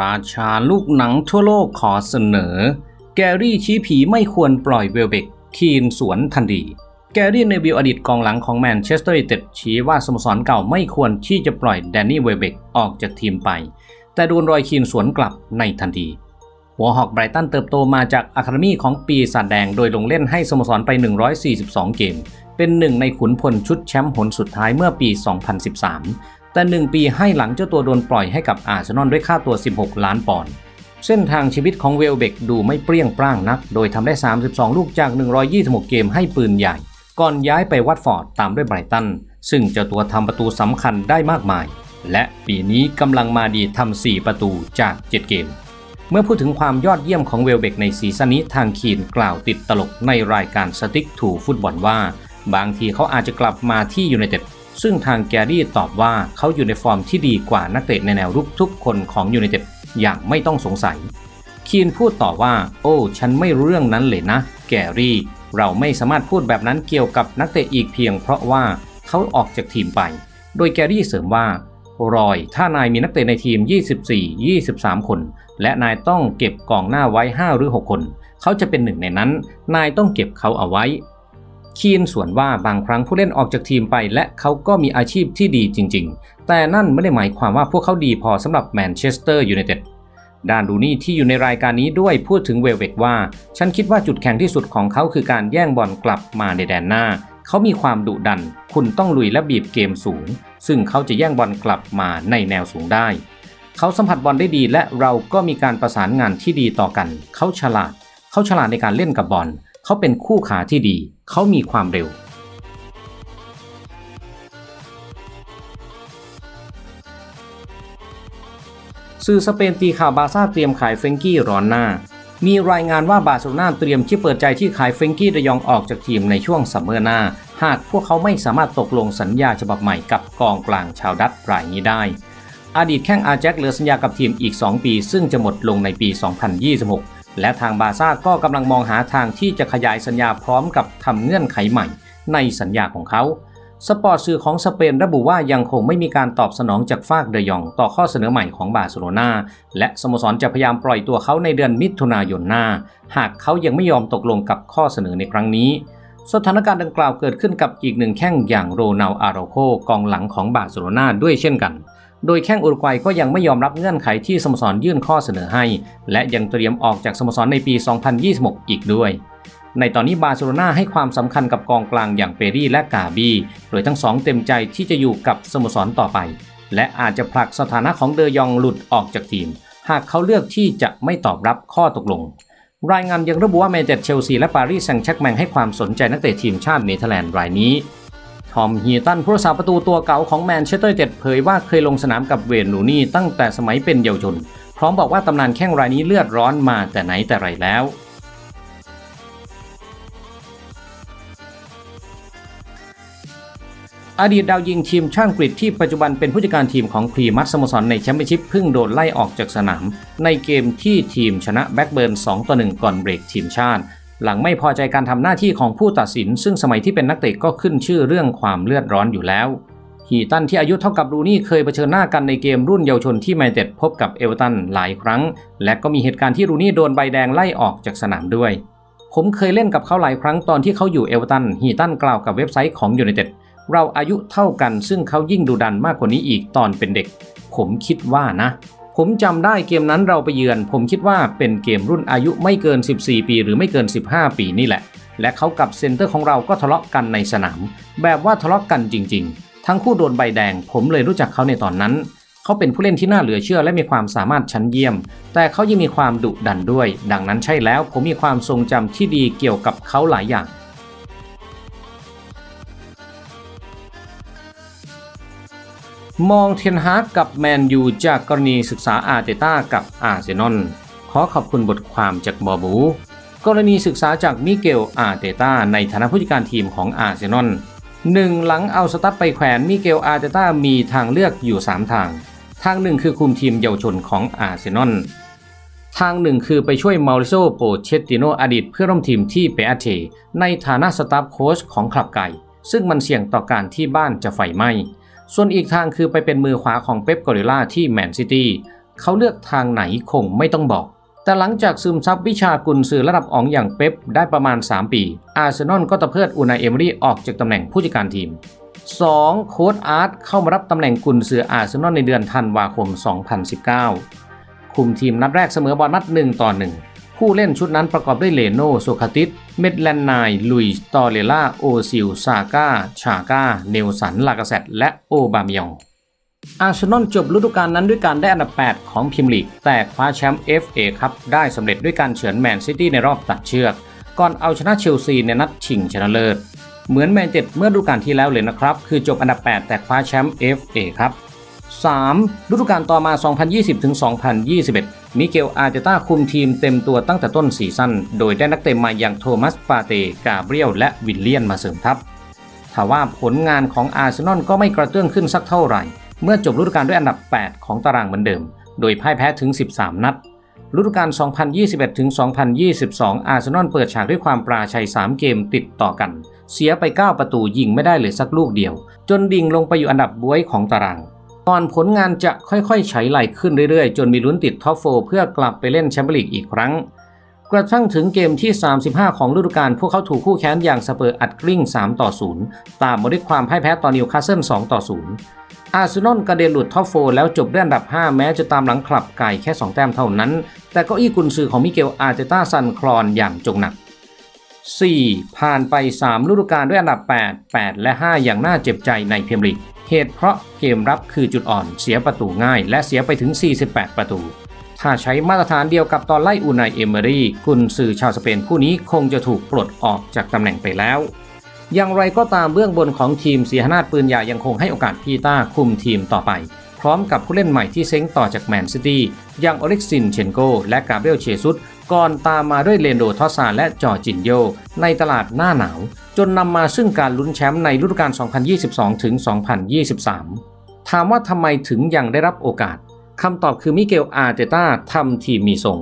ราชาลูกหนังทั่วโลกขอเสนอ แกรี่ชี้ผีไม่ควรปล่อยเวลเบกคีนสวนทันทีแกรี่เนวิลอดีตกองหลังของแมนเชสเตอร์ยูไนเต็ดชี้ว่าสโมสรเก่าไม่ควรที่จะปล่อยแดนนี่เวลเบกออกจากทีมไป แต่โดนรอยคีนสวนกลับในทันที หัวหอกไบรตันเติบโตมาจากอะคาเดมีของปีศาจแดงโดยลงเล่นให้สโมสรไป 142 เกม เป็นหนึ่งในขุนพลชุดแชมป์หนสุดท้ายเมื่อปี 2013 แต่หนึ่งปีให้หลังเจ้าตัวโดนปล่อยให้กับอาร์เซนอลด้วยค่าตัว 16 ล้านปอนด์เส้นทางชีวิตของเวลเบกดูไม่เปรี้ยงปร้างนัก โดยทำได้ 32 ลูกจาก 126 เกมให้ปืนใหญ่ ก่อนย้ายไปวัตฟอร์ดตามด้วยไบรตัน ซึ่งเจ้าตัวทำประตูสำคัญได้มากมาย และปีนี้กำลังมาดีทำ 4 ประตูจาก 7 เกม เมื่อพูดถึงความยอดเยี่ยมของเวลเบกในซีซั่นนี้ทางคีนกล่าวติดตลกในรายการสติ๊กถูฟุตบอลว่า บางทีเขาอาจจะกลับมาที่ยูไนเต็ด ซึ่งทางแกรี่ตอบว่าเขาอยู่ในฟอร์มที่ดีกว่านักเตะในแนวรุกทุกคนของยูไนเต็ดอย่างไม่ต้องสงสัย คีนพูดต่อว่า โอ้ ฉันไม่รู้เรื่องนั้นเลยนะ แกรี่ เราไม่สามารถพูดแบบนั้นเกี่ยวกับนักเตะอีกเพียงเพราะว่าเขาออกจากทีมไป โดยแกรี่เสริมว่ารอย ถ้านายมีนักเตะในทีม 24 23 คน และนายต้องเก็บกองหน้าไว้ 5 หรือ 6 คน เขาจะเป็นหนึ่งในนั้น นายต้องเก็บเขาเอาไว้ คีนส่วนว่าบางครั้งผู้เล่นออกจากทีมไป และเขาก็มีอาชีพที่ดีจริง ๆ แต่นั่นไม่ได้หมายความว่าพวกเขาดีพอสำหรับแมนเชสเตอร์ยูไนเต็ดดานดูนี่ที่อยู่ในรายการนี้ด้วยพูดถึงเวลเวกว่า ฉันคิดว่าจุดแข็งที่สุดของเขาคือการแย่งบอลกลับมาในแดนหน้า เขามีความดุดัน คุณต้องลุยและบีบเกมสูง ซึ่งเขาจะแย่งบอลกลับมาในแนวสูงได้ เขาสัมผัสบอลได้ดีและเราก็มีการประสานงานที่ดีต่อกัน เขาฉลาด เขาฉลาดในการเล่นกับบอล เขาเป็นคู่ขาที่ดี เขามีความเร็ว สื่อสเปนตีข่าวบาซ่าเตรียมขายเฟงกี้ร้อนหน้า มีรายงานว่าบาร์เซโลนาเตรียมที่เปิดใจที่ขายเฟงกี้ระยองออกจากทีมในช่วงซัมเมอร์หน้า หากพวกเขาไม่สามารถตกลงสัญญาฉบับใหม่กับกองกลางชาวดัตรายนี้ได้ อดีตแข้งอาแจ็คเหลือสัญญากับทีมอีก 2 ปี ซึ่งจะหมดลงในปี 2026 และทางบาซ่าก็กำลังมองหาทางที่จะขยายสัญญาพร้อมกับทำเงื่อนไขใหม่ในสัญญาของเขา สปอร์ตสื่อของสเปนระบุว่ายังคงไม่มีการตอบสนองจากฟากเดยองต่อข้อเสนอใหม่ของบาร์เซโลนาและสโมสรจะพยายามปล่อยตัวเขาในเดือนมิถุนายนหน้า หากเขายังไม่ยอมตกลงกับข้อเสนอในครั้งนี้ สถานการณ์ดังกล่าวเกิดขึ้นกับอีกหนึ่งแข้งอย่างโรนัลอาโรโคกองหลังของบาร์เซโลนาด้วยเช่นกัน โดยแข้งอุรุกวัยก็ยังไม่ยอมรับเงื่อนไขที่สโมสรยื่นข้อเสนอให้ และยังเตรียมออกจากสโมสรในปี 2026 อีกด้วย ในตอนนี้บาร์เซโลนาให้ความสำคัญกับกองกลางอย่างเปรีและกาบีโดยทั้งสองเต็มใจที่จะอยู่กับสโมสรต่อไป และอาจจะผลักสถานะของเดยองหลุดออกจากทีม หากเขาเลือกที่จะไม่ตอบรับข้อตกลงรายงานยังระบุว่าแมนเชสเตอร์เชลซีและปารีสแซงต์แชร์กแมงให้ความสนใจนักเตะทีมชาติเนเธอร์แลนด์รายนี้ ทอมฮีตันผู้รักษาประตูตัวเก่าของแมนเชสเตอร์ยูไนเต็ดเผยว่าเคยลงสนามกับเวย์นลูนี่ตั้งแต่สมัยเป็นเยาวชน พร้อมบอกว่าตำนานแข้งรายนี้เลือดร้อนมาแต่ไหนแต่ไรแล้วอดีตดาวยิงทีมชาติอังกฤษที่ปัจจุบันเป็นผู้จัดการทีมของพรีมัสสโมสรในแชมเปี้ยนชิพเพิ่งโดนไล่ออกจากสนาม ในเกมที่ทีมชนะแบ็กเบิร์น 2 ต่อ 1 ก่อนเบรกทีมชาติ หลังไม่พอใจการทำหน้าที่ของผู้ตัดสิน ซึ่งสมัยที่เป็นนักเตะก็ขึ้นชื่อเรื่องความเลือดร้อนอยู่แล้วฮีตันที่อายุเท่ากับรูนี่เคยเผชิญหน้ากันในเกมรุ่นเยาวชนที่แมนเต็ดพบกับเอเวอร์ตันหลายครั้ง และก็มีเหตุการณ์ที่รูนี่โดนใบแดงไล่ออกจากสนามด้วย ผมเคยเล่นกับเขาหลายครั้งตอนที่เขาอยู่เอเวอร์ตันฮีตันกล่าวกับเว็บไซต์ของยูไนเต็ดเราอายุเท่ากันซึ่งเขายิ่งดุดันมากกว่านี้อีกตอนเป็นเด็ก ผมคิดว่านะ ผมจำได้เกมนั้นเราไปเยือน ผมคิดว่าเป็นเกมรุ่นอายุไม่เกิน 14 ปีหรือไม่เกิน 15 ปีนี่แหละ และเขากับเซนเตอร์ของเราก็ทะเลาะกันในสนาม แบบว่าทะเลาะกันจริง ๆ ทั้งคู่โดนใบแดง ผมเลยรู้จักเขาในตอนนั้น เขาเป็นผู้เล่นที่น่าเหลือเชื่อและมีความสามารถชั้นเยี่ยม แต่เขายังมีความดุดันด้วย ดังนั้นใช่แล้วผมมีความทรงจำที่ดีเกี่ยวกับเขาหลายอย่าง มองเทนฮากกับแมนยูจากกรณีศึกษาอาร์เตต้ากับอาร์เซนอลขอขอบคุณบทความจากบอบู กรณีศึกษาจากมิเกลอาร์เตต้าในฐานะผู้จัดการทีมของอาร์เซนอลหนึ่งหลังเอาสตั๊ดไปแขวนมิเกลอาร์เตต้ามีทางเลือกอยู่ 3 ทาง ทางหนึ่งคือคุมทีมเยาวชนของอาร์เซนอลทางหนึ่งคือไปช่วยมาริโซโปเชตติโนอดีตเพื่อร่วมทีมที่เปอาเชในฐานะสตาฟโค้ชของคลับไก่ ซึ่งมันเสี่ยงต่อการที่บ้านจะไฟไหม้ ส่วนอีกทางคือไปเป็นมือขวาของเป๊ปกอริล่าที่แมนซิตี้เขาเลือกทางไหนคงไม่ต้องบอก แต่หลังจากซึมซับวิชากุนซือระดับอ๋องอย่างเป๊ปได้ประมาณ 3 ปี อาร์เซนอลก็ตะเพิดอูนายเอมอรี่ออกจากตำแหน่งผู้จัดการทีม 2. โค้ดอาร์ตเข้ามารับตำแหน่งกุนซืออาร์เซนอลในเดือนธันวาคม 2019 คุมทีมนัดแรกเสมอบอลนัด1ต่อ1 ผู้เล่นชุดนั้นประกอบด้วยเลโนโซคาติส เมดแลนนาย ลุยส์ตอเรล่า โอซิล ซาก้า ชาก้า เนลสัน ลากาเซตและโอบามยอง อาร์เซนอลจบฤดูกาลนั้นด้วยการได้อันดับ 8 ของพรีเมียร์ลีก แต่คว้าแชมป์ FA ครับได้สำเร็จด้วยการเฉือนแมนซิตี้ในรอบตัดเชือก ก่อนเอาชนะเชลซีในนัดชิงชนะเลิศ เหมือนแมนเต็ดเมื่อฤดูกาลที่แล้วเลยนะครับ คือจบอันดับ 8 แต่คว้าแชมป์ FA ครับ 3. ฤดูกาลต่อมา 2020-2021 มิเกลอาร์เตต้าคุมทีมเต็มตัวตั้งแต่ต้นซีซั่น โดยได้นักเตะม่อย่างโทมัสปาเต กาเบรียล และวิลเลียนมาเสริมทัพถาว่าผลงานของอาร์เซนอลก็ไม่กระเตื้องขึ้นสักเท่าไหร่ เมื่อจบฤดูกาลด้วยอันดับ 8 ของตารางเหมือนเดิม โดยพ่ายแพ้ถึง 13 นัด ฤดูกาล 2021-2022 อาร์เซนอลเปิดฉากด้วยความปราชัย 3 เกมติดต่อกัน เสียไป 9 ประตูยิงไม่ได้เลยสักลูกเดียว จนดิ่งลงไปอยู่อันดับบวยของตาราง ก่อนผลงานจะค่อยๆใช้ไหลขึ้นเรื่อยๆ จนมีลุ้นติดท็อปโฟเพื่อกลับไปเล่นแชมเปี้ยนลีกอีกครั้ง กระทั่งถึงเกมที่ 35 ของฤดูกาลพวกเขาถูกคู่แค้นอย่างสเปอร์อัดกลิ้ง 3 ต่อ 0 ตามมาด้วยความพ่ายแพ้ต่อนิวคาสเซิล 2 ต่อ 0 อาร์เซนอลกระเด็นหลุดท็อปโฟแล้วจบด้วยอันดับ 5 แม้จะตามหลังคลับไก่แค่ 2 แต้มเท่านั้น แต่ก็อี้กุนซือของมิเกลอาร์เตต้าซันคลอนอย่างจงหนัก 4. ผ่านไป3ฤดูกาลด้วยอันดับ 8 8 และ 5 อย่างน่าเจ็บใจในพรีเมียร์ลีก เหตุเพราะเกมรับคือจุดอ่อนเสียประตูง่าย และเสียไปถึง 48 ประตู ถ้าใช้มาตรฐานเดียวกับตอนไล่อูนายเอเมอรี่กุนซือชาวสเปนผู้นี้คงจะถูกปลดออกจากตำแหน่งไปแล้ว อย่างไรก็ตามเบื้องบนของทีมเสียหนาดปืนใหญ่ยังคงให้โอกาสพีต้าคุมทีมต่อไป พร้อมกับผู้เล่นใหม่ที่เซ้งต่อจากแมนซิตี้อย่างอเล็กซินเชนโกและกาเบรียลเชซุสก่อนตามมาด้วยเลนโดทอสซาและจอจินโยในตลาดหน้าหนาว จนนำมาซึ่งการลุ้นแชมป์ในฤดูกาล 2022 ถึง 2023 ถามว่าทำไมถึงยังได้รับโอกาสคำตอบคือมิเกลอาร์เตต้าทำทีมมีทรง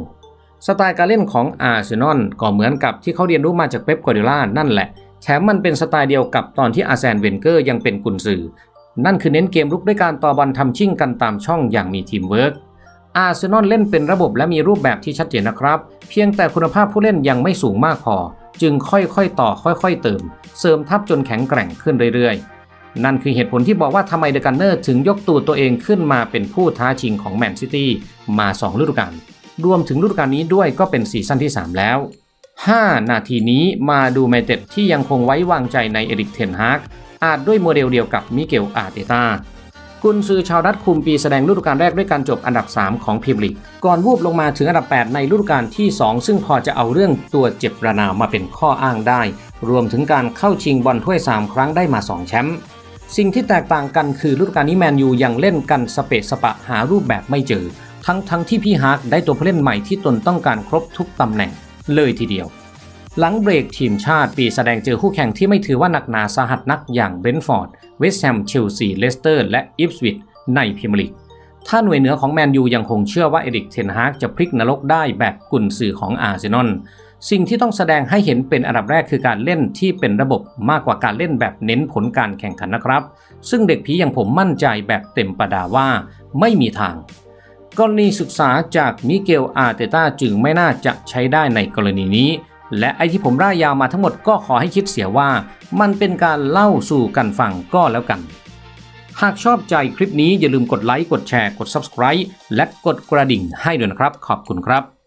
สไตล์การเล่นของอาร์เซนอลก็เหมือนกับที่เขาเรียนรู้มาจากเป๊ปกวาร์ดิโอลานั่นแหละ แถมมันเป็นสไตล์เดียวกับตอนที่อาร์แซนเวนเกอร์ยังเป็นกุนซือ นั่นคือเน้นเกมรุกด้วยการต่อบอลทำชิ่งกันตามช่องอย่างมีทีมเวิร์กอาร์เซนอลเล่นเป็นระบบและมีรูปแบบที่ชัดเจนนะครับ เพียงแต่คุณภาพผู้เล่นยังไม่สูงมากพอ จึงค่อยๆต่อค่อยๆเติม เสริมทัพจนแข็งแกร่งขึ้นเรื่อยๆ นั่นคือเหตุผลที่บอกว่าทำไมเดอะกันเนอร์ถึงยกตัวตัวเองขึ้นมาเป็นผู้ท้าชิงของแมนซิตี้มา 2 ฤดูกาลรวมถึงฤดูกาลนี้ด้วยก็เป็นซีซั่นที่ 3 แล้ว 5 นาทีนี้มาดูแมนเต็ดที่ยังคงไว้วางใจในเอริกเทนฮากอาจด้วยโมเดลเดียวกับมิเกลอาร์เตตา กุนซือชาวรัฐคุมปีแสดงฤดูกาลแรกด้วยการจบอันดับ 3 ของพรีเมียร์ลีก ก่อนวูบลงมาถึงอันดับ 8 ในฤดูกาลที่ 2 ซึ่งพอจะเอาเรื่องตัวเจ็บระนาวมาเป็นข้ออ้างได้ รวมถึงการเข้าชิงบอลถ้วย 3 ครั้งได้มา 2 แชมป์สิ่งที่แตกต่างกันคือฤดูกาลนี้แมนยูยังเล่นกันสเปะสปะหารูปแบบไม่เจอ ทั้งทั้งที่พี่ฮาร์กได้ตัวผู้เล่นใหม่ที่ตนต้องการครบทุกตำแหน่งเลยทีเดียว หลังเบรกทีมชาติปีแสดงเจอคู่แข่งที่ไม่ถือว่าหนักหนาสาหัสนักอย่างเบนฟอร์ด เวสต์แฮม เชลซี เลสเตอร์ และอิฟสวิตในพรีเมียร์ลีกถ้าหน่วยเหนือของแมนยูยังคงเชื่อว่าเอริกเทนฮากจะพลิกนรกได้แบบกุนซือของอาร์เซนอล สิ่งที่ต้องแสดงให้เห็นเป็นอันดับแรกคือการเล่นที่เป็นระบบมากกว่าการเล่นแบบเน้นผลการแข่งขันนะครับ ซึ่งเด็กผีอย่างผมมั่นใจแบบเต็มประดาว่าไม่มีทางกรณีศึกษาจากมิเกลอาร์เตต้าจึงไม่น่าจะใช้ได้ในกรณีนี้ และไอที่ผมร่ายยาวมาทั้งหมดก็ขอให้คิดเสียว่า มันเป็นการเล่าสู่กันฟังก็แล้วกัน หากชอบใจคลิปนี้อย่าลืมกดไลค์กดแชร์กด Subscribe และกดกระดิ่งให้ด้วยนะครับ ขอบคุณครับ